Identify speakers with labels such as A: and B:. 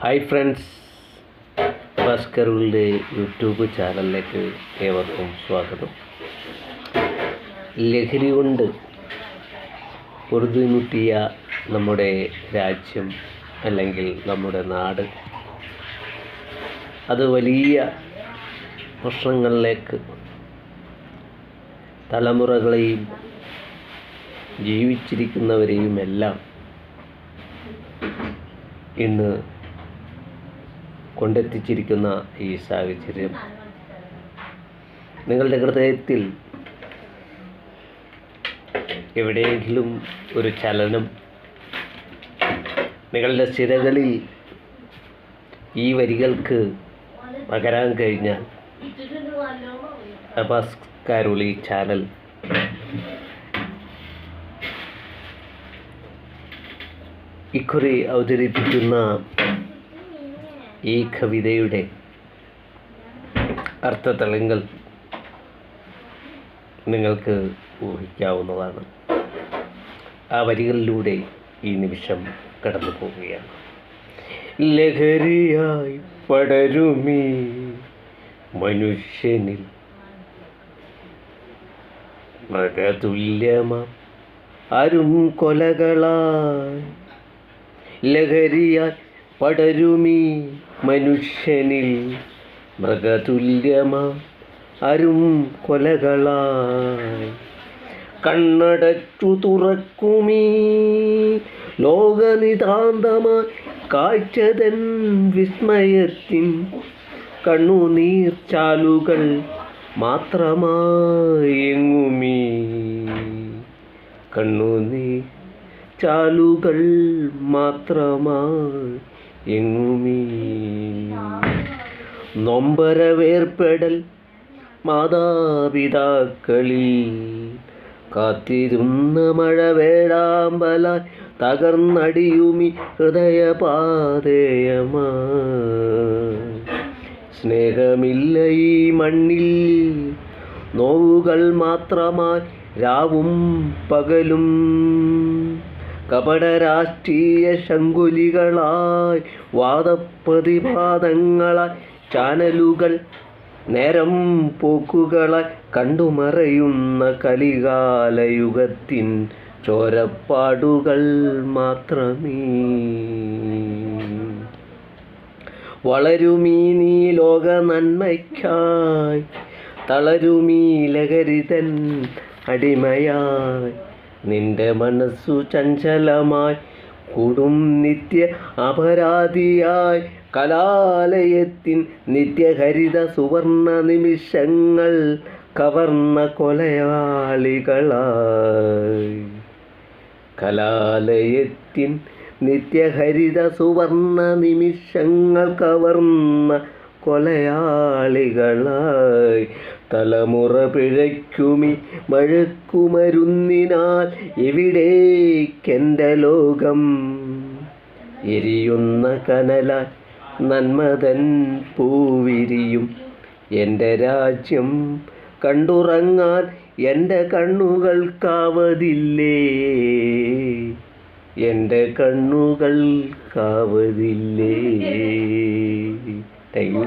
A: Hi friends. ഭാസ്കറുകളുടെ YouTube ചാനലിലേക്ക് ഏവർക്കും സ്വാഗതം. ലഹരി കൊണ്ട് പൊറുതിമുട്ടിയ നമ്മുടെ രാജ്യം അല്ലെങ്കിൽ നമ്മുടെ നാട് അത് വലിയ പ്രശ്നങ്ങളിലേക്ക് തലമുറകളെയും ജീവിച്ചിരിക്കുന്നവരെയും എല്ലാം ഇന്ന് കൊണ്ടെത്തിച്ചിരിക്കുന്ന ഈ സാഹചര്യം. നിങ്ങളുടെ ഹൃദയത്തിൽ എവിടെയെങ്കിലും ഒരു ചലനം നിങ്ങളുടെ സിരകളിൽ ഈ വരികൾക്ക് പകരാൻ കഴിഞ്ഞാൽ അബാസ് കാരുളി ചാനൽ. ഇക്കുറി അവതരിപ്പിക്കുന്ന ഈ കവിതയുടെ അർത്ഥതലങ്ങൾ നിങ്ങൾക്ക് ഊഹിക്കാവുന്നതാണ്. ആ വരികളിലൂടെ ഈ നിമിഷം കടന്നു പോവുകയാണ്. ലഹരിയായി പടരുമീ മനുഷ്യനിൽ. മൃഗതുല്യമ അരും കൊലകളായി ലഹരിയായി പടരുമീ മനുഷ്യനിൽ മൃഗതുല്യമാ അരും കൊലകളായി. കണ്ണടച്ചു തുറക്കുമീ ലോകനിതാന്തമായി കാഴ്ചതൻ വിസ്മയത്തിൻ കണ്ണുനീർ ചാലുകൾ മാത്രമായി എങ്ങുമീ കണ്ണുനീർ ചാലുകൾ മാത്രമായി എങ്ങുമീ? നൊമ്പരവേർപ്പെടൽ മാതാപിതാക്കളിൽ കാത്തിരുന്ന മഴ വേടാമ്പലായി തകർന്നടിയുമി ഹൃദയപാതയമാ സ്നേഹമില്ല ഈ മണ്ണിൽ നോവുകൾ മാത്രമായി രാവും പകലും. കപട രാഷ്ട്രീയ ശങ്കുലികളായി വാദപ്രതിവാദങ്ങളായി ചാനലുകൾ നേരം പോക്കുകളായി കണ്ടുമറയുന്ന കലികാലയുഗത്തിൻ ചോരപ്പാടുകൾ മാത്രമേ. വളരുമീ നീ ലോക നന്മയ്ക്കായി തളരുമീ ലഹരിതൻ അടിമയായി നിന്റെ മനസ്സു ചഞ്ചലമായി കൂടും നിത്യ അപരാധിയായി. കലാലയത്തിൻ നിത്യഹരിത സുവർണ നിമിഷങ്ങൾ കവർന്ന കൊലയാളികളായി. കലാലയത്തിൻ നിത്യഹരിത സുവർണ നിമിഷങ്ങൾ കവർന്ന കൊലയാളികളായി തലമുറ പിഴയ്ക്കുമി മഴക്കുമരുന്നിനാൽ എവിടേക്കെന്റെ ലോകം എരിയുന്ന കനലാൽ നന്മതൻ പൂവിരിയും. എന്റെ രാജ്യം കണ്ടുറങ്ങാൻ എന്റെ കണ്ണുകൾക്കാവതില്ലേ എന്റെ കണ്ണുകൾക്കാവതില്ലേ താങ്ക് യു